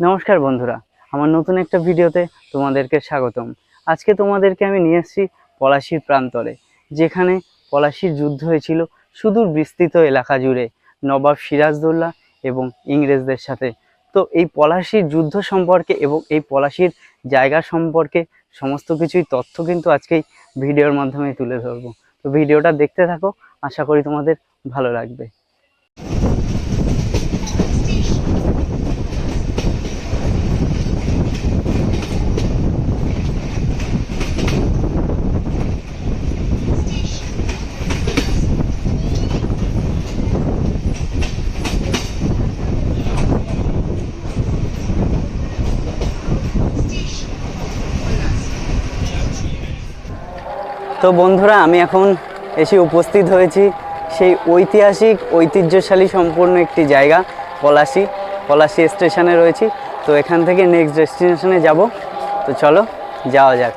নমস্কার বন্ধুরা, আমার নতুন একটা ভিডিওতে তোমাদেরকে স্বাগতম। আজকে তোমাদেরকে আমি নিয়ে এসেছি পলাশির প্রান্তরে, যেখানে পলাশির যুদ্ধ হয়েছিল সুদূর বিস্তৃত এলাকা জুড়ে, নবাব সিরাজদৌল্লা এবং ইংরেজদের সাথে। তো এই পলাশির যুদ্ধ সম্পর্কে এবং এই পলাশির জায়গা সম্পর্কে সমস্ত কিছুই তথ্য কিন্তু আজকেই ভিডিওর মাধ্যমে তুলে ধরবো। তো ভিডিওটা দেখতে থাকো, আশা করি তোমাদের ভালো লাগবে। তো বন্ধুরা, আমি এখন এসে উপস্থিত হয়েছি সেই ঐতিহাসিক, ঐতিহ্যশালী সম্পূর্ণ একটি জায়গা, পলাশি। পলাশি স্টেশনে রয়েছি। তো এখান থেকে নেক্সট ডেস্টিনেশনে যাব। তো চলো, যাওয়া যাক।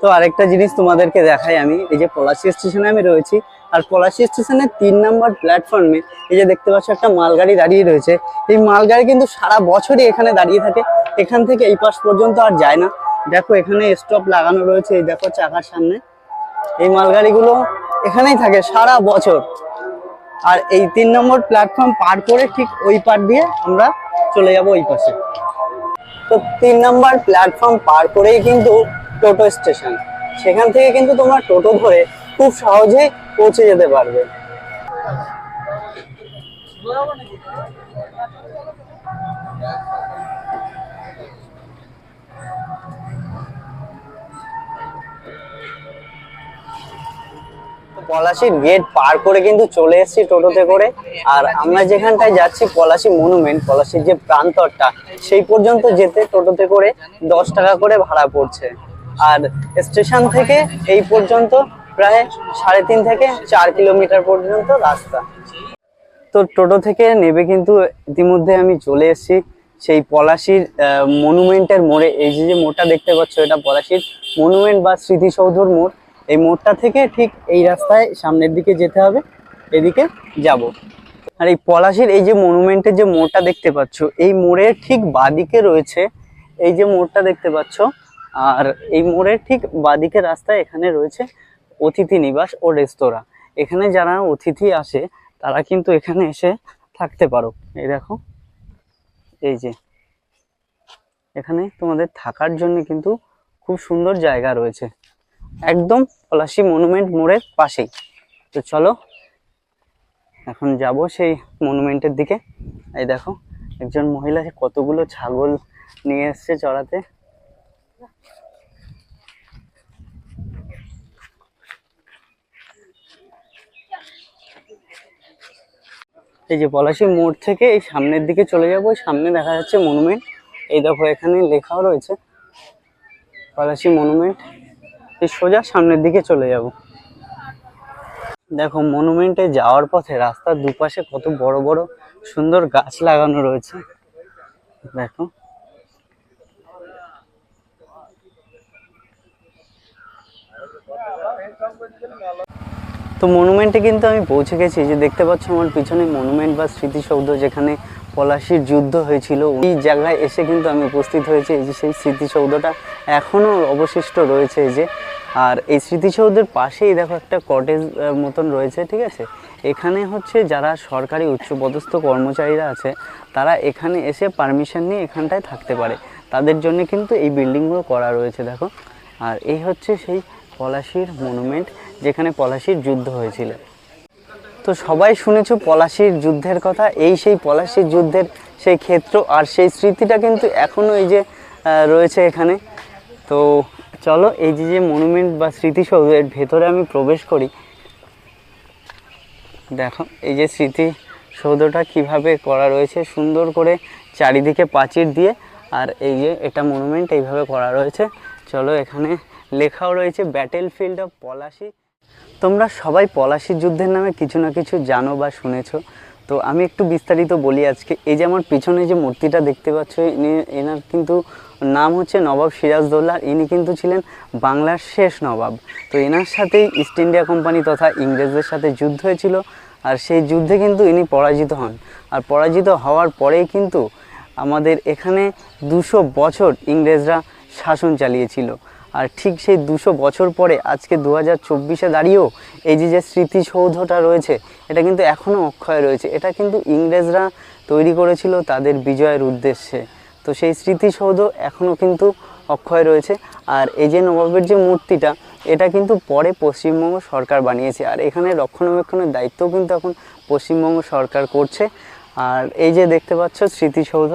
তো আরেকটা জিনিস তোমাদেরকে দেখাই আমি। এই যে পলাশি স্টেশনে আমি রয়েছি। আর পলাশি স্টেশনের তিন নম্বর প্ল্যাটফর্মে এই যে দেখতে পাচ্ছ একটা মালগাড়ি দাঁড়িয়ে রয়েছে। এই মালগাড়ি কিন্তু সারা বছরই এখানে দাঁড়িয়ে থাকে। এখান থেকে এই পাশ পর্যন্ত আর যায় না। দেখো এখানে স্টপ লাগানো রয়েছে, এই দেখো চাকার সামনে। এই মালগাড়িগুলো এখানেই থাকে সারা বছর। আর এই তিন নম্বর প্ল্যাটফর্ম পার করে ঠিক ওই পার দিয়ে আমরা চলে যাব ওই পাশে। তো তিন নম্বর প্ল্যাটফর্ম পার করেই কিন্তু টোটো স্টেশন। সেখান থেকে কিন্তু তোমরা টোটো ধরে খুব সহজেই পৌঁছে যেতে পারবে। পলাশির গেট পার করে কিন্তু চলে এসেছি টোটোতে করে। আর আমরা যেখানটায় যাচ্ছি পলাশি মনুমেন্ট পলাশির যে প্রান্তরটা, সেই পর্যন্ত যেতে টোটোতে করে দশ টাকা করে ভাড়া পড়ছে। আর স্টেশন থেকে এই পর্যন্ত প্রায় সাড়ে তিন থেকে চার কিলোমিটার পর্যন্ত রাস্তা। তো টোটো থেকে নেবে কিন্তু ইতিমধ্যে আমি চলে এসেছি। সেই পলাশির মনুমেন্টের মোড়ে। এই যে মোড়টা দেখতে পাচ্ছ, এটা পলাশির মনুমেন্ট বা স্মৃতিসৌধর মোড়। এই মোড়টা থেকে ঠিক এই রাস্তায় সামনের দিকে যেতে হবে, এদিকে যাব। আর এই পলাশির এই যে মনুমেন্টের যে মোড়টা দেখতে পাচ্ছ, এই মোড়ের ঠিক বাদিকে রয়েছে এই যে মোড়টা দেখতে পাচ্ছ, আর এই মোড়ের ঠিক বাদিকে রাস্তায় এখানে রয়েছে অতিথি নিবাস ও রেস্তোরাঁ। এখানে যারা অতিথি আসে, তারা কিন্তু এখানে এসে থাকতে পারো। এই দেখো, এই যে এখানে তোমাদের থাকার জন্য কিন্তু খুব সুন্দর জায়গা রয়েছে। একদম পলাশি মনুমেন্ট মোড়ের পাশেই। তো চলো, এখন যাব সেই মনুমেন্টের দিকে। এই দেখো, একজন মহিলা কতগুলো ছাগল নিয়ে এসছে চড়াতে। এই যে পলাশি মোড় থেকে এই সামনের দিকে চলে যাব সামনে দেখা যাচ্ছে মনুমেন্ট এই দেখো, এখানে লেখাও রয়েছে, পলাশি মনুমেন্ট সোজা সামনের দিকে চলে যাব। দেখো মনুমেন্টে যাওয়ার পথে রাস্তার দুপাশে কত বড় বড় সুন্দর গাছ লাগানো রয়েছে। দেখো। তো মনুমেন্টে কিন্তু আমি পৌঁছে গেছি। যে দেখতে পাচ্ছ, আমার পিছনে মনুমেন্ট বা স্মৃতিসৌধ যেখানে পলাশির যুদ্ধ হয়েছিল এই জায়গায় এসে কিন্তু আমি উপস্থিত হয়েছি। এই যে সেই স্মৃতিসৌধটা এখনও অবশিষ্ট রয়েছে যে। আর এই স্মৃতিসৌধের পাশেই দেখো একটা কটেজ মতন রয়েছে, ঠিক আছে? এখানে হচ্ছে যারা সরকারি উচ্চপদস্থ কর্মচারীরা আছে, তারা এখানে এসে পারমিশন নিয়ে এখানটায় থাকতে পারে। তাদের জন্য কিন্তু এই বিল্ডিংগুলো করা রয়েছে, দেখো। আর এই হচ্ছে সেই পলাশির মনুমেন্ট যেখানে পলাশির যুদ্ধ হয়েছিল। তো সবাই শুনেছ পলাশির যুদ্ধের কথা। এই সেই পলাশির যুদ্ধের সেই ক্ষেত্র আর সেই স্মৃতিটা কিন্তু এখনও এই যে রয়েছে এখানে। তো চলো এই যে যে মনুমেন্ট বা স্মৃতিসৌধ, এর ভেতরে আমি প্রবেশ করি। দেখো, এই যে স্মৃতিসৌধটা কীভাবে করা রয়েছে, সুন্দর করে চারিদিকে প্রাচীর দিয়ে, আর এই যে এটা মনুমেন্ট এইভাবে করা রয়েছে। চলো এখানে লেখাও রয়েছে ব্যাটেল ফিল্ড অফ পলাশি। তোমরা সবাই পলাশি যুদ্ধের নামে কিছু না কিছু জানো বা শুনেছো। তো আমি একটু বিস্তারিত বলি আজকে। এই যে আমার পিছনে যে মূর্তিটা দেখতে পাচ্ছ এনার কিন্তু নাম হচ্ছে নবাব সিরাজদৌল্লা ইনি কিন্তু ছিলেন বাংলার শেষ নবাব। তো এনার সাথেই ইস্ট ইন্ডিয়া কোম্পানি তথা ইংরেজদের সাথে যুদ্ধ হয়েছিল। আর সেই যুদ্ধে কিন্তু ইনি পরাজিত হন। আর পরাজিত হওয়ার পরেই কিন্তু আমাদের এখানে দুশো বছর ইংরেজরা শাসন চালিয়েছিল। আর ঠিক সেই দুশো বছর পরে আজকে দু হাজার চব্বিশে দাঁড়িয়েও এই যে যে স্মৃতিসৌধটা রয়েছে, এটা কিন্তু এখনও অক্ষয় রয়েছে। এটা কিন্তু ইংরেজরা তৈরি করেছিল তাদের বিজয়ের উদ্দেশ্যে। তো সেই স্মৃতিসৌধ এখনও কিন্তু অক্ষয় রয়েছে। আর এই যে নবাবের যে মূর্তিটা, এটা কিন্তু পরে পশ্চিমবঙ্গ সরকার বানিয়েছে। আর এখানে রক্ষণাবেক্ষণের দায়িত্বও কিন্তু এখন পশ্চিমবঙ্গ সরকার করছে। আর এই যে দেখতে পাচ্ছ স্মৃতিসৌধ,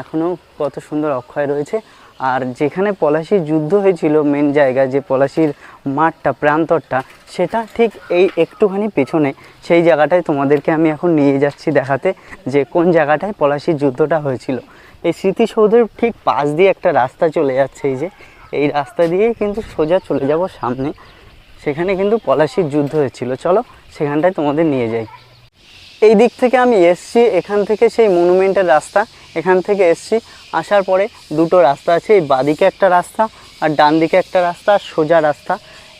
এখনও কত সুন্দর অক্ষয় রয়েছে। আর যেখানে পলাশির যুদ্ধ হয়েছিল মেন জায়গা যে পলাশির মাঠটা, প্রান্তরটা, সেটা ঠিক এই একটুখানি পেছনে। সেই জায়গাটায় তোমাদেরকে আমি এখন নিয়ে যাচ্ছি দেখাতে যে কোন জায়গাটায় পলাশির যুদ্ধটা হয়েছিল। এই স্মৃতিসৌধের ঠিক পাশ দিয়ে একটা রাস্তা চলে যাচ্ছে এই যে। এই রাস্তা দিয়েই কিন্তু সোজা চলে যাব সামনে। সেখানে কিন্তু পলাশির যুদ্ধ হয়েছিল। চলো সেখানটায় তোমাদের নিয়ে যাই। এই দিক থেকে আমি এসছি, এখান থেকে সেই মনুমেন্টের রাস্তা, এখান থেকে এসছি। আসার পরে দুটো রাস্তা আছে, এই বাদিকে একটা রাস্তা আর ডান দিকে একটা রাস্তা আর সোজা রাস্তা।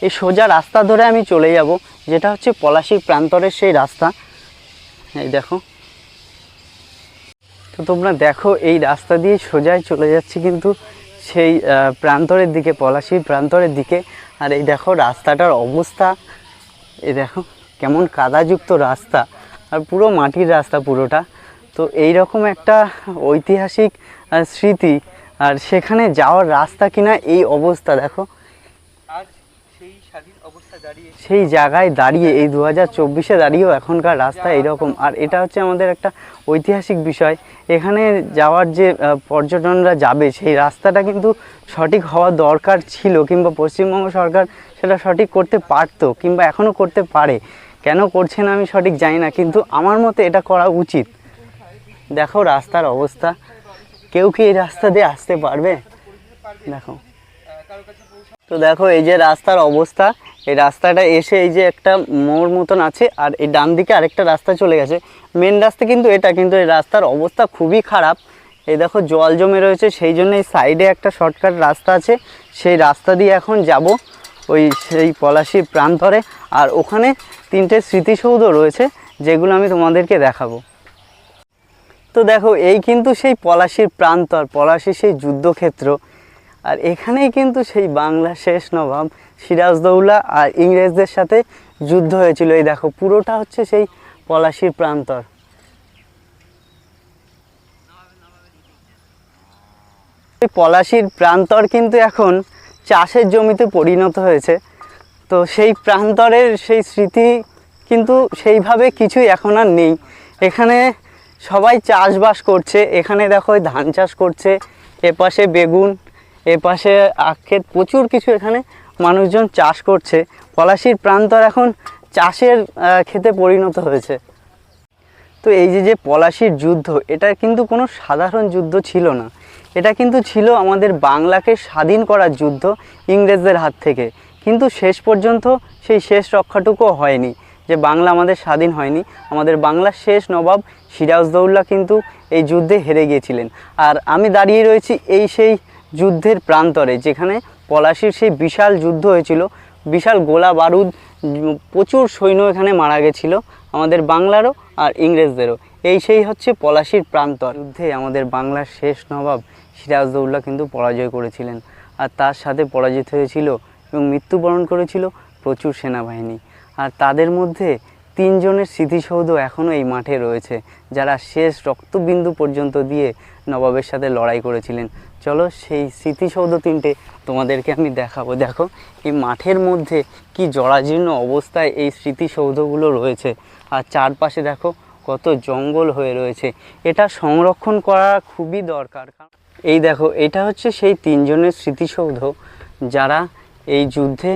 এই সোজা রাস্তা ধরে আমি চলে যাব, যেটা হচ্ছে পলাশির প্রান্তরের সেই রাস্তা। এই দেখো। তো তোমরা দেখো, এই রাস্তা দিয়ে সোজাই চলে যাচ্ছে কিন্তু সেই প্রান্তরের দিকে পলাশির প্রান্তরের দিকে। আর এই দেখো, রাস্তাটার অবস্থা, এই দেখো, কেমন কাদাযুক্ত রাস্তা। আর পুরো মাটির রাস্তা পুরোটা। তো এই রকম একটা ঐতিহাসিক স্মৃতি। আর সেখানে যাওয়ার রাস্তা কিনা এই অবস্থা দেখো। সেই স্বাধীন অবস্থা দাঁড়িয়ে সেই জায়গায় দাঁড়িয়ে এই দু হাজার চব্বিশে দাঁড়িয়েও এখনকার রাস্তা এইরকম। আর এটা হচ্ছে আমাদের একটা ঐতিহাসিক বিষয়। এখানে যাওয়ার যে পর্যটনরা যাবে সেই রাস্তাটা কিন্তু সঠিক হওয়া দরকার ছিল কিংবা পশ্চিমবঙ্গ সরকার সেটা সঠিক করতে পারতো কিংবা এখনও করতে পারে। কেন করছে না আমি সঠিক জানি না, কিন্তু আমার মতে এটা করা উচিত। দেখো রাস্তার অবস্থা। কেউ কি এই রাস্তা দিয়ে আসতে পারবে? দেখো। তো দেখো, এই যে রাস্তার অবস্থা, এই রাস্তাটা এসে এই যে একটা মোড় মতন আছে, আর এই ডান দিকে আরেকটা রাস্তা চলে গেছে। মেন রাস্তা কিন্তু এটা, কিন্তু এই রাস্তার অবস্থা খুবই খারাপ। এই দেখো, জল জমে রয়েছে, সেই জন্য এই সাইডে একটা শর্টকাট রাস্তা আছে। সেই রাস্তা দিয়ে এখন যাব। ওই সেই পলাশির প্রান্তরে আর ওখানে তিনটে স্মৃতিসৌধ রয়েছে, যেগুলো আমি তোমাদেরকে দেখাবো। তো দেখো, এই কিন্তু সেই পলাশির প্রান্তর, পলাশির সেই যুদ্ধক্ষেত্র। আর এখানেই কিন্তু সেই বাংলা শেষ নবাব সিরাজদৌল্লা আর ইংরেজদের সাথে যুদ্ধ হয়েছিল। এই দেখো, পুরোটা হচ্ছে সেই পলাশির প্রান্তর। পলাশির প্রান্তর কিন্তু এখন চাষের জমিতে পরিণত হয়েছে। তো সেই প্রান্তরের সেই স্মৃতি কিন্তু সেইভাবে কিছুই এখন আর নেই। এখানে সবাই চাষবাস করছে, এখানে দেখো ধান চাষ করছে, এপাশে বেগুন, এপাশে আখের প্রচুর কিছু এখানে মানুষজন চাষ করছে। পলাশির প্রান্তর এখন চাষের ক্ষেতে পরিণত হয়েছে। তো এই যে যে পলাশির যুদ্ধ, এটা কিন্তু কোনো সাধারণ যুদ্ধ ছিল না। এটা কিন্তু ছিল আমাদের বাংলাকে স্বাধীন করার যুদ্ধ ইংরেজদের হাত থেকে। কিন্তু শেষ পর্যন্ত সেই শেষ রক্ষাটুকুও হয়নি, যে বাংলা আমাদের স্বাধীন হয়নি। আমাদের বাংলার শেষ নবাব সিরাজদৌল্লা কিন্তু এই যুদ্ধে হেরে গিয়েছিলেন। আর আমি দাঁড়িয়ে রয়েছি এই সেই যুদ্ধের প্রান্তরে, যেখানে পলাশির সেই বিশাল যুদ্ধ হয়েছিল। বিশাল গোলা বারুদ, প্রচুর সৈন্য এখানে মারা গেছিল আমাদের বাংলারও আর ইংরেজদেরও। এই সেই হচ্ছে পলাশির প্রান্তর। যুদ্ধে আমাদের বাংলার শেষ নবাব সিরাজদৌল্লা কিন্তু পরাজয় করেছিলেন আর তার সাথে পরাজিত হয়েছিল এবং মৃত্যুবরণ করেছিল প্রচুর সেনাবাহিনী। আর তাদের মধ্যে তিনজনের স্মৃতিসৌধ এখনও এই মাঠে রয়েছে, যারা শেষ রক্তবিন্দু পর্যন্ত দিয়ে নবাবের সাথে লড়াই করেছিলেন। চলো সেই স্মৃতিসৌধ তিনটে তোমাদেরকে আমি দেখাবো। দেখো, এই মাঠের মধ্যে কি জরাজীর্ণ অবস্থায় এই স্মৃতিসৌধগুলো রয়েছে। আর চারপাশে দেখো, কত জঙ্গল হয়ে রয়েছে। এটা সংরক্ষণ করা খুবই দরকার। কারণ এই দেখো, এটা হচ্ছে সেই তিনজনের স্মৃতিসৌধ যারা এই যুদ্ধে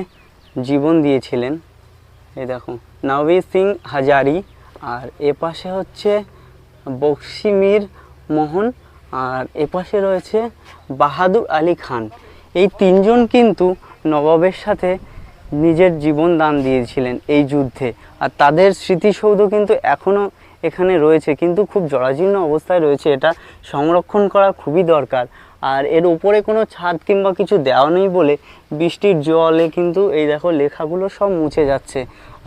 জীবন দিয়েছিলেন। এই দেখো নবীর সিং হাজারি আর এপাশে হচ্ছে বক্সিমির মোহন আর এপাশে রয়েছে বাহাদুর আলী খান। এই তিনজন কিন্তু নবাবের সাথে নিজের জীবন দান দিয়েছিলেন এই যুদ্ধে। আর তাদের স্মৃতিসৌধ কিন্তু এখনও এখানে রয়েছে, কিন্তু খুব জরাজীর্ণ অবস্থায় রয়েছে এটা। সংরক্ষণ করা খুবই দরকার। আর এর উপরে কোনো ছাদ কিংবা কিছু দেওয়া নেই বলে বৃষ্টির জলে কিন্তু এই দেখো লেখাগুলো সব মুছে যাচ্ছে।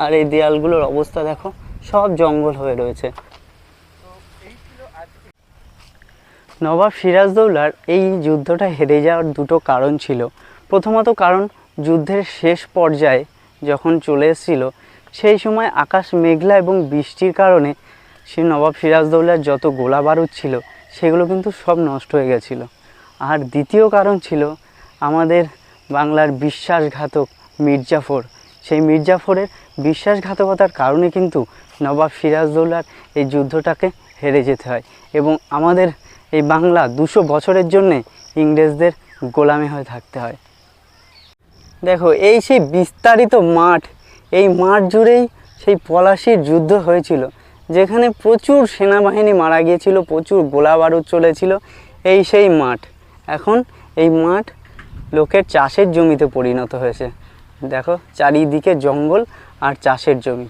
আর এই দেয়ালগুলোর অবস্থা দেখো, সব জঙ্গল হয়ে রয়েছে। নবাব সিরাজদৌলার এই যুদ্ধটা হেরে যাওয়ার দুটো কারণ ছিল। প্রথমত কারণ, যুদ্ধের শেষ পর্যায়ে যখন চলে এসেছিল, সেই সময় আকাশ মেঘলা এবং বৃষ্টির কারণে সে নবাব সিরাজদৌলার যত গোলা বারুদ ছিল, সেগুলো কিন্তু সব নষ্ট হয়ে গেছিল। আর দ্বিতীয় কারণ ছিল আমাদের বাংলার বিশ্বাসঘাতক মির্জাফর। সেই মির্জাফরের বিশ্বাসঘাতকতার কারণে কিন্তু নবাব সিরাজদৌলার এই যুদ্ধটাকে হেরে যেতে হয় এবং আমাদের এই বাংলা দুশো বছরের জন্যে ইংরেজদের গোলামি হয়ে থাকতে হয়। দেখো, এই সেই বিস্তারিত মাঠ, এই মাঠ জুড়েই সেই পলাশির যুদ্ধ হয়েছিল। যেখানে প্রচুর সেনাবাহিনী মারা গিয়েছিল, প্রচুর গোলা বারুদ চলেছিল, এই সেই মাঠ। এখন এই মাঠ লোকের চাষের জমিতে পরিণত হয়েছে। দেখো, চারিদিকে জঙ্গল আর চাষের জমি।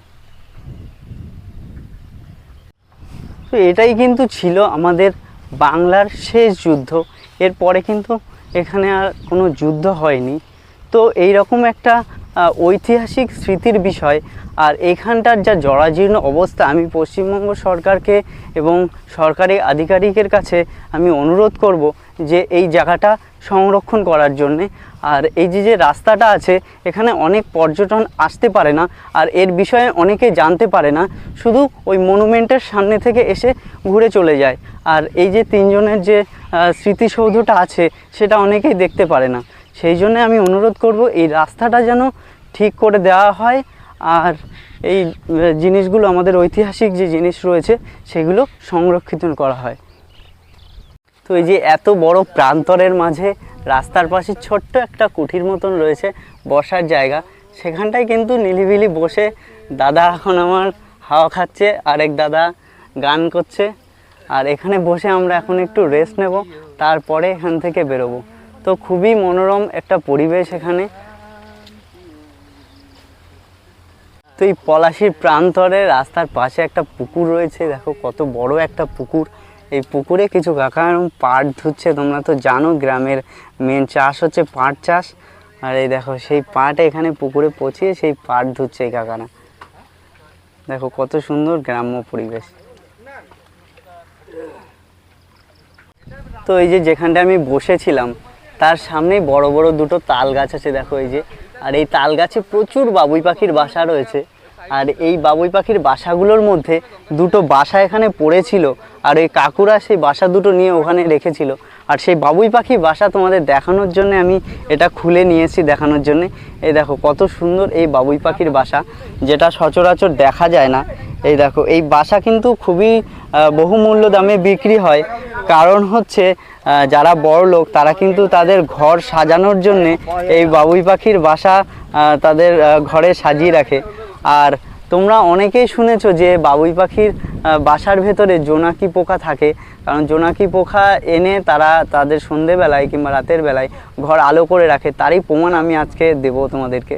তো এটাই কিন্তু ছিল আমাদের বাংলার শেষ যুদ্ধ। এরপরে কিন্তু এখানে আর কোনো যুদ্ধ হয়নি। তো এই রকম একটা ঐতিহাসিক স্মৃতির বিষয়। আর এখানটার যা জরাজীর্ণ অবস্থা, আমি পশ্চিমবঙ্গ সরকারকে এবং সরকারি আধিকারিকের কাছে আমি অনুরোধ করব যে এই জায়গাটা সংরক্ষণ করার জন্যে। আর এই যে যে রাস্তাটা আছে, এখানে অনেক পর্যটন আসতে পারে না, আর এর বিষয়ে অনেকে জানতে পারে না। শুধু ওই মনুমেন্টের সামনে থেকে এসে ঘুরে চলে যায়। আর এই যে তিনজনের যে স্মৃতিসৌধটা আছে, সেটা অনেকেই দেখতে পারে না। সেই জন্য আমি অনুরোধ করব, এই রাস্তাটা যেন ঠিক করে দেওয়া হয় আর এই জিনিসগুলো আমাদের ঐতিহাসিক যে জিনিস রয়েছে সেগুলো সংরক্ষিত করা হয়। তো এই যে এত বড় প্রান্তরের মাঝে রাস্তার পাশে ছোট্ট একটা কুঠির মতন রয়েছে, বসার জায়গা, সেখানটায় কিন্তু নিলিবিলি বসে দাদা এখন আমার হাওয়া খাচ্ছে, আরেক দাদা গান করছে। আর এখানে বসে আমরা এখন একটু রেস্ট নেব, তারপরে এখান থেকে বেরোবো। তো খুবই মনোরম একটা পরিবেশ এখানে। তো এই পলাশির প্রান্তরে রাস্তার পাশে একটা পুকুর রয়েছে, দেখো কত বড় একটা পুকুর। এই পুকুরে কিছু কাকা পাট ধুচ্ছে, তোমরা তো জানো গ্রামের মেন চাষ হচ্ছে পাট চাষ। আর এই দেখো, সেই পাট এখানে পুকুরে পচিয়ে সেই পাট ধুচ্ছে এই কাকারা। দেখো কত সুন্দর গ্রাম্য পরিবেশ। তো এই যে যেখানটা আমি বসেছিলাম তার সামনেই বড় বড় দুটো তাল গাছ আছে, দেখো এই যে। আর এই তাল গাছে প্রচুর বাবুই পাখির বাসা রয়েছে। আর এই বাবুই পাখির বাসাগুলোর মধ্যে দুটো বাসা এখানে পড়েছিল, আর এই কাকুরা সেই বাসা দুটো নিয়ে ওখানে রেখেছিল। আর সেই বাবুই পাখি বাসা তোমাদের দেখানোর জন্য আমি এটা খুলে নিয়েছি দেখানোর জন্য। এই দেখো, কত সুন্দর এই বাবুই পাখির বাসা, যেটা সচরাচর দেখা যায় না। এই দেখো, এই বাসা কিন্তু খুবই বহুমূল্য দামে বিক্রি হয়। কারণ হচ্ছে যারা বড় লোক, তারা কিন্তু তাদের ঘর সাজানোর জন্যে এই বাবুই পাখির বাসা তাদের ঘরে সাজিয়ে রাখে। আর তোমরা অনেকেই শুনেছো যে বাবুই পাখির বাসার ভেতরে জোনাকি পোকা থাকে। কারণ জোনাকি পোকা এনে তারা তাদের সন্ধেবেলায় কিংবা রাতের বেলায় ঘর আলো করে রাখে। তারই প্রমাণ আমি আজকে দেবো তোমাদেরকে।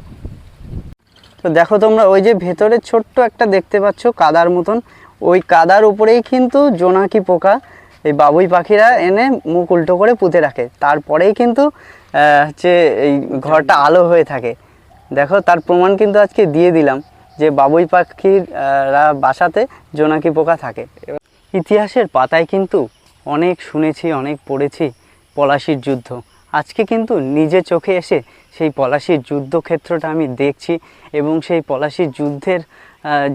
তো দেখো তোমরা, ওই যে ভেতরে ছোট্ট একটা দেখতে পাচ্ছ কাদার মতন। ওই কাদার উপরেই কিন্তু জোনাকি পোকা। এই বাবুই পাখিরা এনে মুখ উল্টো করে পুঁতে রাখে। তারপরেই কিন্তু হচ্ছে এই ঘরটা আলো হয়ে থাকে। দেখো, তার প্রমাণ কিন্তু আজকে দিয়ে দিলাম যে বাবুই পাখিরা বাসাতে জোনাকি পোকা থাকে। ইতিহাসের পাতায় কিন্তু অনেক শুনেছি, অনেক পড়েছি পলাশির যুদ্ধ। আজকে কিন্তু নিজে চোখে এসে সেই পলাশির যুদ্ধক্ষেত্রটা আমি দেখছি এবং সেই পলাশির যুদ্ধের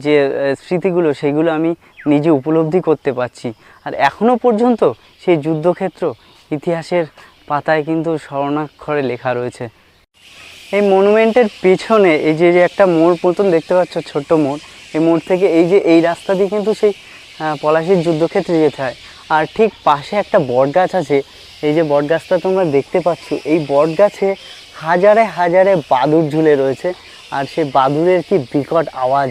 যে স্মৃতিগুলো সেগুলো আমি নিজে উপলব্ধি করতে পারছি। আর এখনও পর্যন্ত সেই যুদ্ধক্ষেত্র ইতিহাসের পাতায় কিন্তু স্মরণাক্ষরে লেখা রয়েছে। এই মনুমেন্টের পিছনে এই যে যে একটা মোড় মতন দেখতে পাচ্ছ, ছোট্ট মোড়, এই মোড় থেকে এই যে, এই রাস্তা দিয়ে কিন্তু সেই পলাশির যুদ্ধক্ষেত্রে যেতে হয়। আর ঠিক পাশে একটা বট গাছ আছে, এই যে বট গাছটা তোমরা দেখতে পাচ্ছ, এই বট গাছে হাজারে হাজারে বাদুর ঝুলে রয়েছে। আর সেই বাদুরের কি বিকট আওয়াজ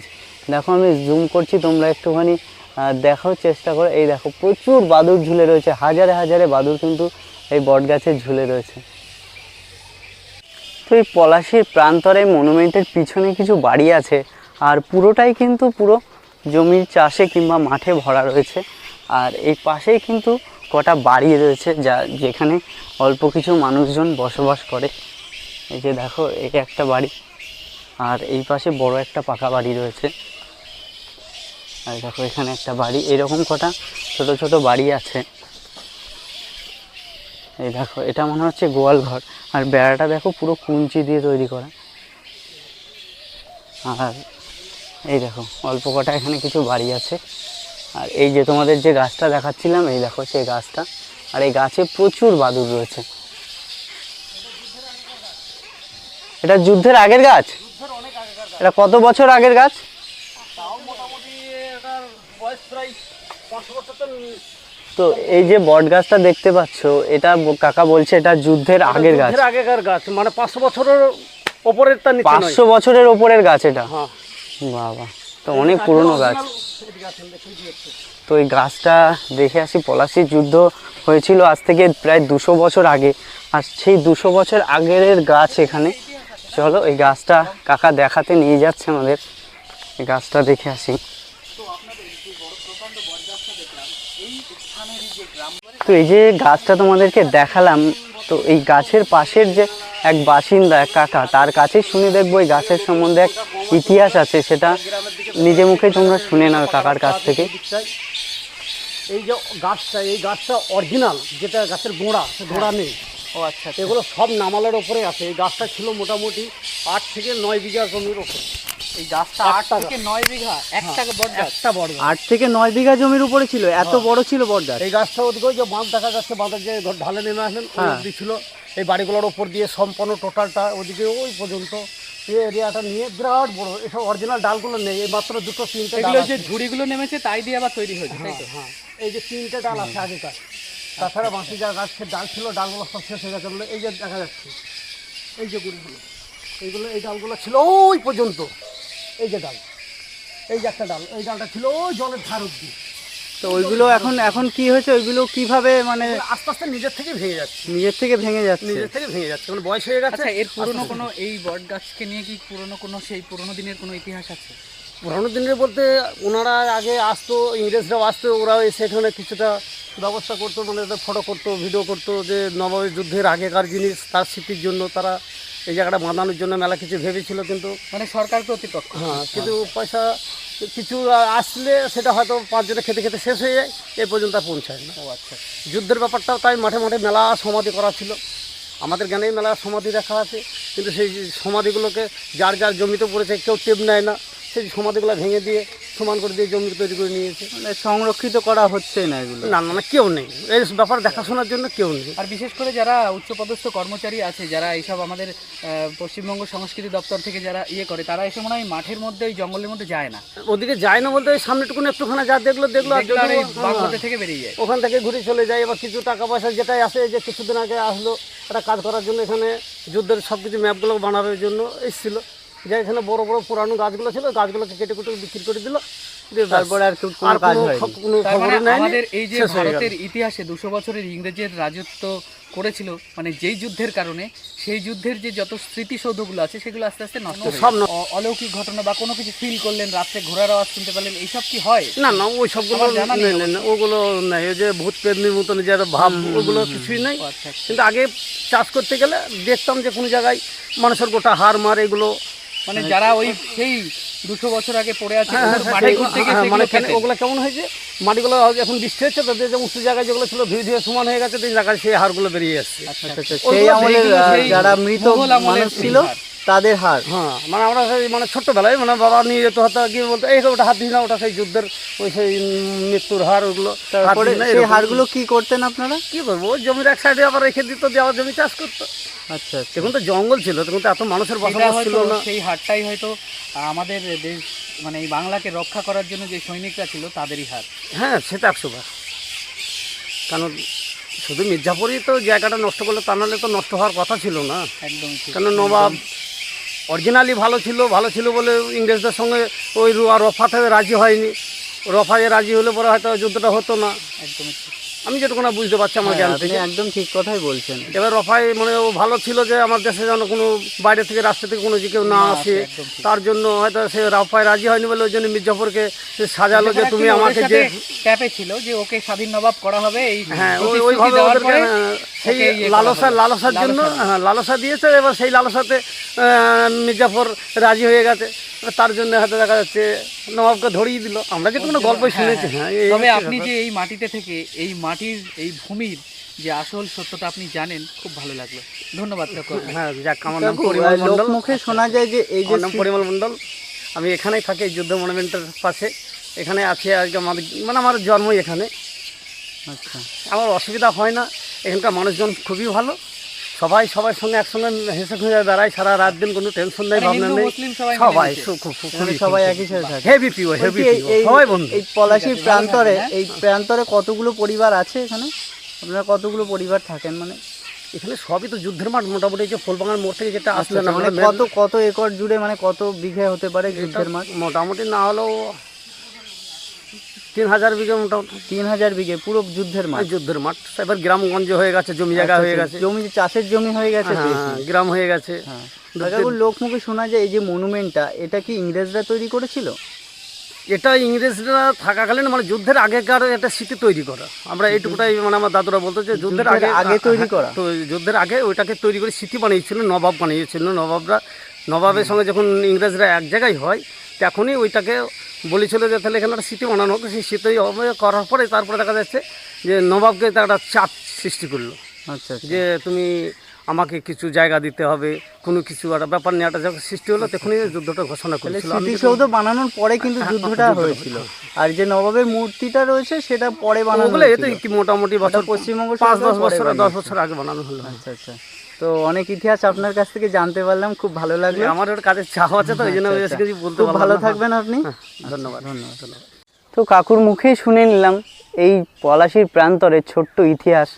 দেখো, আমি জুম করছি, তোমরা একটুখানি দেখার চেষ্টা করো। এই দেখো, প্রচুর বাদুর ঝুলে রয়েছে, হাজারে হাজারে বাদুর কিন্তু এই বট গাছে ঝুলে রয়েছে। তো এই পলাশির প্রান্তরে মনুমেন্টের পিছনে কিছু বাড়ি আছে, আর পুরোটাই কিন্তু পুরো জমির চাষে কিংবা মাঠে ভরা রয়েছে। আর এই পাশেই কিন্তু কটা বাড়ি রয়েছে, যা যেখানে অল্প কিছু মানুষজন বসবাস করে। এই যে দেখো, এই একটা বাড়ি, আর এই পাশে বড় একটা পাকা বাড়ি রয়েছে। আর দেখো এখানে একটা বাড়ি, এরকম কটা ছোট ছোট বাড়ি আছে। এই দেখো, এটা মনে হচ্ছে গোয়াল ঘর। আর বেড়াটা দেখো পুরো কুঞ্চি দিয়ে তৈরি করা। আর এই দেখো, অল্প কটা এখানে কিছু বাড়ি আছে। আর এই যে তোমাদের যে গাছটা দেখাচ্ছিলাম, এই দেখো সেই গাছটা। আর এই গাছে প্রচুর বাদুর রয়েছে। এটা যুদ্ধের আগের গাছ? এটা কত বছর আগের গাছ? তো এই যে বট গাছটা দেখতে পাচ্ছ এটা কাকা বলছে এটা যুদ্ধের আগের গাছ। আগেকার গাছ মানে পাঁচশো বছরের ওপরের তার পাঁচশো বছরের ওপরের গাছ এটা? হ্যাঁ। বাবা তো অনেক পুরনো গাছ। তো এই গাছটা দেখে আসি পলাশির যুদ্ধ হয়েছিল আজ থেকে প্রায় দুশো বছর আগে। আর সেই দুশো বছর আগের গাছ এখানে। চলো এই গাছটা কাকা দেখাতে নিয়ে যাচ্ছে আমাদের। এই গাছটা দেখে আসি। তো এই যে গাছটা তোমাদেরকে দেখালাম, তো এই গাছের পাশের যে এক বাসিন্দা, এক কাকা, তার কাছেই শুনে দেখব এই গাছের সম্বন্ধে এক ইতিহাস আছে, সেটা নিজে মুখে তোমরা শুনে নাও কাকার কাছ থেকে। এই যে গাছটা, এই গাছটা অরিজিনাল যেটা গাছের গোড়া গোড়া নেই। ও আচ্ছা আচ্ছা। এগুলো সব নামালের ওপরে আছে। এই গাছটা ছিল মোটামুটি আট থেকে নয় বিঘা জমির ওপরে। এই গাছটা আট থেকে নয় বিঘা? এক টাকা বট গাছ? একটা বড় আট থেকে নয় বিঘা জমির উপরে ছিল এত বড় ছিল বটগাছ এই গাছটা ওদিকে ওই যে বাঁধ দেখা যাচ্ছে বাঁধের যে ঢালে নেমে আসেন ওই হ্যাঁ। ছিল। এই বাড়িগুলোর ওপর দিয়ে সম্পূর্ণ টোটালটা ওদিকে ওই পর্যন্ত। এই এরিয়াটা নিয়ে বিরাট বড়। এসব অরিজিনাল ডালগুলো নেই। এই মাত্র দুটো তিনটে ডাল এগুলো যে ঝুড়িগুলো নেমেছে তাই দিয়ে আবার তৈরি হয়েছে তাই তো? হ্যাঁ। এই যে তিনটে ডাল আছে আগেকার। তাছাড়া বাঁশি যা গাছের ডাল ছিল ডালগুলো সব শেষ হয়ে গেছে। এই যে দেখা যাচ্ছে এই যে গুড়িগুলো এইগুলো এই ডালগুলো ছিল ওই পর্যন্ত। এই যে ডাল এই যে একটা ডাল এই ডালটা ছিল ওই জলের ধার অব্দি। তো ওইগুলো এখন এখন কি হয়েছে? ওইগুলো কীভাবে মানে আস্তে আস্তে নিজের থেকে ভেঙে যাচ্ছে। নিজের থেকে ভেঙে যাচ্ছে? নিজের থেকে ভেঙে যাচ্ছে মানে বয়স হয়ে গেছে। আচ্ছা এর পুরনো কোনো এই বট গাছকে নিয়ে কি পুরনো কোনো সেই পুরনো দিনের কোনো ইতিহাস আছে? পুরানো দিনের বলতে ওনারা আগে আসতো ইংরেজরাও আসতো ওরাও এসে এখানে কিছুটা ব্যবস্থা করতো মানে ফটো করতো ভিডিও করতো যে নবাবের যুদ্ধের আগেকার জিনিস তার স্মৃতির জন্য তারা এই জায়গাটা বাঁধানোর জন্য মেলা কিছু ভেবেছিল কিন্তু মানে সরকার প্রতিপক্ষ হ্যাঁ কিন্তু পয়সা কিছু আসলে সেটা হয়তো পাঁচজনে খেতে খেতে শেষ হয়ে যায় এ পর্যন্ত আর পৌঁছায় না। ও আচ্ছা। যুদ্ধের ব্যাপারটাও তাই মাঠে মাঠে মেলা সমাধি করা ছিল। আমাদের জ্ঞানেই মেলা সমাধি রাখা আছে কিন্তু সেই সমাধিগুলোকে যার যার জমিতে পড়েছে কেউ টেপ নেয় না। সেই সমাধিগুলো ভেঙে দিয়ে সমান করে দিয়ে জমি তৈরি করে নিয়েছে। মানে সংরক্ষিত করা হচ্ছে না এগুলো? না না না কেউ নেই। এই ব্যাপার দেখাশোনার জন্য কেউ নেই। আর বিশেষ করে যারা উচ্চপদস্থ কর্মচারী আছে যারা এইসব আমাদের আহ, পশ্চিমবঙ্গ সংস্কৃতি দপ্তর থেকে যারা ইয়ে করে তারা এসে মনে হয় মাঠের মধ্যে ওই জঙ্গলের মধ্যে যায় না। ওদিকে যায় না বলতে ওই সামনেটুকুন একটুখানে যা দেখল দেখল আর দেখলে আর এই যদিও- বাগমধ্যে হ্যাঁ, থেকে বেরিয়ে যায়। ওখান থেকে ঘুরে চলে যায়। এবার কিছু টাকা পয়সা যেটাই আসে যে কিছুদিন আগে আসলো একটা কাজ করার জন্য এখানে যুদ্ধের সব কিছু ম্যাপগুলো বানানোর জন্য এসেছিল। যে এখানে বড় বড় পুরানো গাছগুলো ছিল গাছগুলোকে কেটে কুটে বিক্রি করে দিল। তারপরে আর কোনো কাজ কোনো হয়নি। খ- কোনো তার খবরই নেই আমাদের এই যে শেষ গেল। ভারতের ইতিহাসে দুশো বছরের ইংরেজের রাজত্ব করেছিল মানে যেই যুদ্ধের কারণে সেই যুদ্ধের যে যত স্মৃতিসৌধগুলো আছে সেগুলো আস্তে আস্তে নষ্ট হয়ে অলৌকিক ঘটনা বা কোনো কিছু ফিল করলেন রাত্রে ঘোড়ার আওয়াজ শুনতে পেলেন এইসব কি হয়? না না ওই সবগুলো ওগুলো নাই। ওই যে ভূত পেদনির মতন যে ভাব ওগুলো কিছুই নাই। আচ্ছা আচ্ছা। কিন্তু আগে চাষ করতে গেলে দেখতাম যে কোনো জায়গায় মানুষের গোটা হার মার এগুলো মানে যারা ওই সেই দুশো বছর আগে পড়ে আছে হ্যাঁ, হ্যাঁ, হ্যাঁ, মানে ওগুলো কেমন হয়েছে মাটিগুলো এখন বৃষ্টি হচ্ছে তাদের যে উঁচু জায়গায় যেগুলো ছিল ধীরে ধীরে সমান হয়ে গেছে সেই জায়গায় সেই হারগুলো বেরিয়ে আসছে আচ্ছা, আচ্ছা। সেই সেই যারা মৃত মানুষ ছিল। তাদের হার। হ্যাঁ মানে আমরা সেই মানে ছোট্টবেলায় মানে বাবা নিয়ে যেত হয়তো গিয়ে বলতো এই ওটা হাত দিস না ওটা সেই যুদ্ধের ওই সেই মৃত্যুর হার ওগুলো হাত তারপরে সেই হারগুলো কি করতেন আপনারা? কি করব ওই জমির এক সাইডে আবার রেখে দিত দেওয়া জমি চাষ করতো। আচ্ছা আচ্ছা। তখন তো জঙ্গল ছিল তখন তো এত মানুষের বসবাস ছিল না। সেই হারটাই হয়তো আমাদের দেশ মানে এই বাংলাকে রক্ষা করার জন্য যে সৈনিকরা ছিল তাদেরই হার। হ্যাঁ সেটা একশো বার। কারণ শুধু মির্জাপুরই তো জায়গাটা নষ্ট করল তা নাহলে তো নষ্ট হওয়ার কথা ছিল না। একদম কেন নবাব অরিজিনালি ভালো ছিল ভালো ছিল বলে ইংরেজদের সঙ্গে ওই রফাতে রাজি হয়নি। রফাতে রাজি হলে পরে হয়তো যুদ্ধটা হতো না। একদমই ঠিক। আমি যেটুকু না বুঝতে পারছি আমার জ্ঞান হ্যাঁ, থেকে। একদম ঠিক কথাই বলছেন। এবার রফাই মানে ও ভালো ছিল যে আমার দেশে যেন কোনো বাইরে থেকে রাস্তা থেকে কোনো যে কেউ না আসে তার জন্য হয়তো সে রফাই রাজি হয়নি বলে ওই জন্য মির্জাফরকে সে সাজালো যে তুমি আমাকে যে ক্যাপে ছিল যে ওকে স্বাধীন নবাব করা হবে এই হ্যাঁ ওই ওইভাবে ওদেরকে সেই ইয়ে লালসা লালসার জন্য লালসা। হ্যাঁ, লালসা দিয়েছে এবার সেই লালসাতে মির্জাফর রাজি হয়ে গেছে। তার জন্য হয়তো দেখা যাচ্ছে নবাবকে ধরিয়ে দিল। আমরা যে কোনো গল্প হ্যাঁ, শুনেছি? হ্যাঁ। হ্যাঁ তবে আপনি যে এই মাটিতে থেকে এই মাটির এই ভূমির যে আসল সত্যটা আপনি জানেন খুব ভালো লাগল। ধন্যবাদ হ্যাঁ যাক আমার নাম কাকু, পরিমল আহ, মণ্ডল। লোকমুখে শোনা যায় যে এই যে নাম পরিমল মণ্ডল। আমি এখানেই থাকি এই যুদ্ধ মনুমেন্টের পাশে। এখানে আছি আজকে আমাদের মানে আমার জন্মই এখানে। আচ্ছা। আমার অসুবিধা হয় না এখানকার মানুষজন খুবই ভালো। সবাই সবার সঙ্গে একসঙ্গে হেসে খুঁজে বেড়ায় সারা রাত দিন কোনো টেনশন নেই মানে ভাবনা নেই। সবাই সবাই মিশে। সু- খুব- খুব- এখানে খুবই সবাই একই সাথে থাকে হেভি পিও হেভি সবাই বন্ধু। এই পলাশির প্রান্তরে হ্যাঁ। এই প্রান্তরে কতগুলো পরিবার আছে এখানে? আপনারা কতগুলো পরিবার থাকেন মানে? এখানে সবই তো যুদ্ধের মাঠ মোটামুটি যে ফুলবাগান মোড় থেকে যেটা আসলে না মানে কত কত একর জুড়ে মানে কত বিঘে হতে পারে যুদ্ধের মাঠ? মোটামুটি না হলেও তিন হাজার বিঘে মোটামুটি। তিন হাজার বিঘে পুরো যুদ্ধের মাঠ। যুদ্ধের মাঠ। এবার গ্রামগঞ্জ হয়ে গেছে জমি জায়গা আচ্ছা, হয়ে আচ্ছা, গেছে। জমি চাষের জমি হয়ে গেছে হ্যাঁ, গ্রাম হয়ে গেছে। হ্যাঁ। লোকমুখে শোনা যায় এই যে মনুমেন্টটা এটা কি ইংরেজরা তৈরি করেছিল? এটা ইংরেজরা থাকাকালীন মানে যুদ্ধের আগেকার একটা স্মৃতি তৈরি করা। আমরা এইটুকুটাই মানে আমার দাদুরা বলতো যে যুদ্ধের যুদ্ধের আগে আগে তৈরি করা? তো যুদ্ধের আগে ওইটাকে তৈরি করে স্মৃতি বানিয়েছিল নবাব বানিয়েছিল। নবাবরা নবাবের সঙ্গে যখন ইংরেজরা এক জায়গায় হয় তখনই ওইটাকে বলেছিল যে তাহলে এখানে একটা স্মৃতি বানানো হোক সেই স্মৃতি হবে করার পরে তারপরে দেখা যাচ্ছে যে নবাবকে তার একটা চাপ সৃষ্টি করল। আচ্ছা আচ্ছা। যে তুমি আমাকে কিছু জায়গা দিতে হবে কোনো কিছু একটা ব্যাপার নিয়ে একটা যখন সৃষ্টি হলো তখনই যুদ্ধটা ঘোষণা করেছিল। স্মৃতিসৌধ বানানোর পরে কিন্তু যুদ্ধটা হয়েছিল। আর যে নবাবের মূর্তিটা রয়েছে সেটা পরে বানানো এতে হয়েছিল। কি মোটামুটি বছর পশ্চিমবঙ্গ পাঁচ দশ বছর দশ বছর আগে বানানো হলো। আচ্ছা আচ্ছা। তো অনেক ইতিহাস আপনার কাছ থেকে জানতে পারলাম খুব ভালো লাগল। আমার ওর কাজের চাপ আছে তো জন্য আচ্ছা, বেশি আচ্ছা। কিছু বলতে ভালো থাকবেন আপনি। ধন্যবাদ। ধন্যবাদ ধন্যবাদ। তো কাকুর মুখেই শুনে নিলাম এই পলাশির প্রান্তরে ছোট্ট ইতিহাস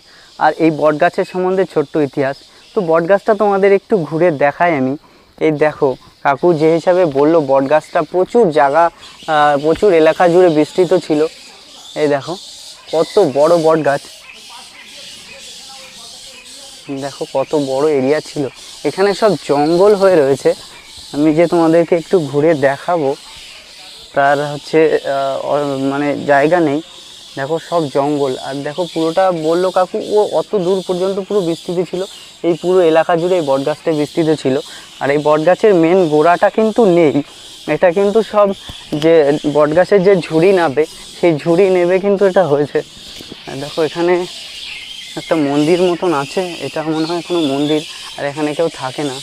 আর এই বটগাছের সম্বন্ধে ছোট্ট ইতিহাস। তো বটগাছটা তোমাদের একটু ঘুরে দেখাই আমি। এই দেখো কাকু যে হিসাবে বলল বটগাছটা প্রচুর জায়গা প্রচুর এলাকা জুড়ে বিস্তৃত ছিল। এই দেখো কত বড় বটগাছ। দেখো কত বড় এরিয়া ছিল। এখানে সব জঙ্গল হয়ে রয়েছে। আমি যে তোমাদেরকে একটু ঘুরে দেখাবো, তার হচ্ছে মানে জায়গা নেই। দেখো সব জঙ্গল। আর দেখো পুরোটা বলল কাকু, ও অত দূর পর্যন্ত পুরো বিস্তৃত ছিল। এই পুরো এলাকা জুড়ে এই বটগাছটা বিস্তৃত ছিল। আর এই বটগাছের মেন গোড়াটা কিন্তু নেই। এটা কিন্তু সব যে বটগাছের যে ঝুড়ি নাবে, সেই ঝুড়ি নেবে কিন্তু এটা হয়েছে। দেখো এখানে একটা মন্দির মতন আছে, এটা মনে হয় কোনো মন্দির, আর এখানে কেউ থাকে না।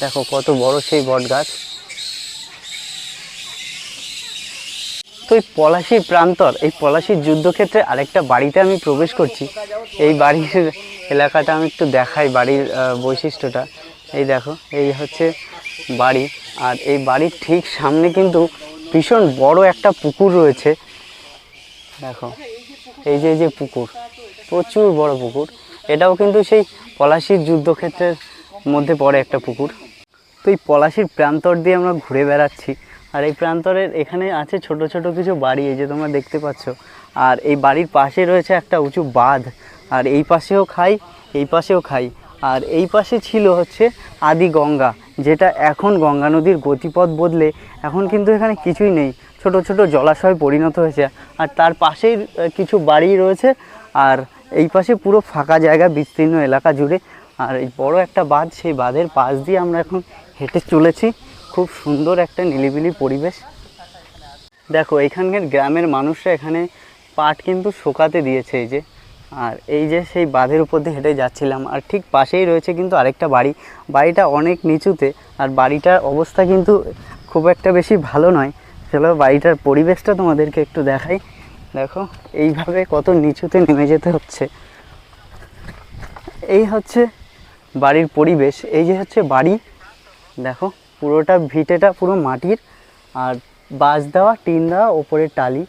দেখো কত বড় সেই বটগাছ। তো এই পলাশির প্রান্তর, এই পলাশির যুদ্ধক্ষেত্রে আরেকটা বাড়িতে আমি প্রবেশ করছি। এই বাড়ির এলাকাটা আমি একটু দেখাই, বাড়ির বৈশিষ্ট্যটা। এই দেখো, এই হচ্ছে বাড়ি। আর এই বাড়ির ঠিক সামনে কিন্তু ভীষণ বড় একটা পুকুর রয়েছে। দেখো, এই যে এই যে পুকুর। প্রচুর বড় পুকুর। এটাও কিন্তু সেই পলাশির যুদ্ধক্ষেত্রের মধ্যে পড়ে একটা পুকুর। তো এই পলাশির প্রান্তর দিয়ে আমরা ঘুরে বেড়াচ্ছি। আর এই প্রান্তরের এখানে আছে ছোট ছোট কিছু বাড়ি, এই যে তোমরা দেখতে পাচ্ছ। আর এই বাড়ির পাশে রয়েছে একটা উঁচু বাঁধ। আর এই পাশেও খাই, এই পাশেও খাই। আর এই পাশে ছিল হচ্ছে আদি গঙ্গা, যেটা এখন গঙ্গা নদীর গতিপথ বদলে এখন কিন্তু এখানে কিছুই নেই। ছোট ছোট জলাশয় পরিণত হয়েছে। আর তার পাশেই কিছু বাড়ি রয়েছে আর এই পাশে পুরো ফাঁকা জায়গা, বিস্তীর্ণ এলাকা জুড়ে। আর এই বড় একটা বাঁধ, সেই বাঁধের পাশ দিয়ে আমরা এখন হেঁটে চলেছি। খুব সুন্দর একটা নিলিবিলি পরিবেশ। দেখো এখানকার গ্রামের মানুষরা এখানে পাট কিন্তু শোকাতে দিয়েছে এই যে। আর এই যে সেই বাঁধের উপর দিয়ে হেঁটে যাচ্ছিলাম। আর ঠিক পাশেই রয়েছে কিন্তু আরেকটা বাড়ি। বাড়িটা অনেক নিচুতে। আর বাড়িটার অবস্থা কিন্তু খুব একটা বেশি ভালো নয়। চলো বাড়িটার পরিবেশটা তোমাদেরকে একটু দেখাই। দেখো, এইভাবে কত নিচুতে নেমে যেতে হচ্ছে। এই হচ্ছে বাড়ির পরিবেশ, এই যে হচ্ছে বাড়ি, দেখো, পুরোটা ভিটেটা পুরো মাটির, আর বাঁশ দেওয়া, টিন দেওয়া ওপরে টালি।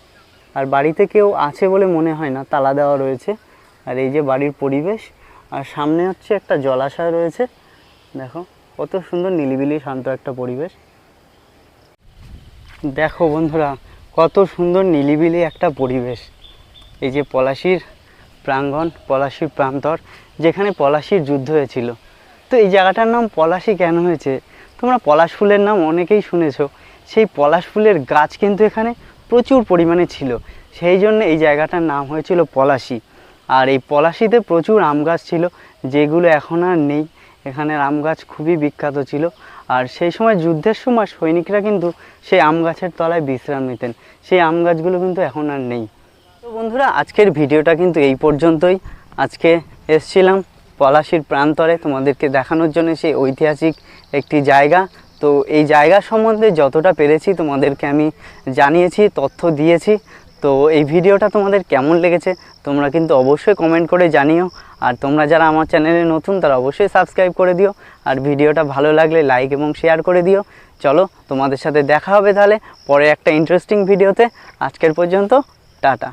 আর বাড়িতে কেউ আছে বলে মনে হয় না, তালা দেওয়া রয়েছে। আর এই যে বাড়ির পরিবেশ, আর সামনে হচ্ছে একটা জলাশয় রয়েছে। দেখো, কত সুন্দর নিলিবিলি শান্ত একটা পরিবেশ। দেখো বন্ধুরা কত সুন্দর নিলিবিলি একটা পরিবেশ। এই যে পলাশির প্রাঙ্গণ, পলাশির প্রান্তর, যেখানে পলাশির যুদ্ধ হয়েছিল। তো এই জায়গাটার নাম পলাশি কেন হয়েছে? তোমরা পলাশ ফুলের নাম অনেকেই শুনেছো। সেই পলাশ ফুলের গাছ কিন্তু এখানে প্রচুর পরিমাণে ছিল। সেই জন্য এই জায়গাটার নাম হয়েছিল পলাশি। আর এই পলাশিতে প্রচুর আম গাছ ছিল, যেগুলো এখন আর নেই। এখানের আম গাছ খুবই বিখ্যাত ছিল। আর সেই সময় যুদ্ধের সময় সৈনিকরা কিন্তু সেই আম গাছের তলায় বিশ্রাম নিতেন। সেই আম গাছগুলো কিন্তু এখন আর নেই। তো বন্ধুরা, আজকের ভিডিওটা কিন্তু এই পর্যন্তই। আজকে এসছিলাম পলাশির প্রান্তরে তোমাদেরকে দেখানোর জন্য সেই ঐতিহাসিক একটি জায়গা। তো এই জায়গা সম্বন্ধে যতটা পেরেছি তোমাদেরকে আমি জানিয়েছি, তথ্য দিয়েছি। তো এই ভিডিওটা তোমাদের কেমন লেগেছে তোমরা কিন্তু অবশ্যই কমেন্ট করে জানিও। আর তোমরা যারা আমার চ্যানেলে নতুন, তারা অবশ্যই সাবস্ক্রাইব করে দিও। আর ভিডিওটা ভালো লাগলে লাইক এবং শেয়ার করে দিও। চলো, তোমাদের সাথে দেখা হবে তাহলে পরে একটা ইন্টারেস্টিং ভিডিওতে আজকের পর্যন্ত, টাটা।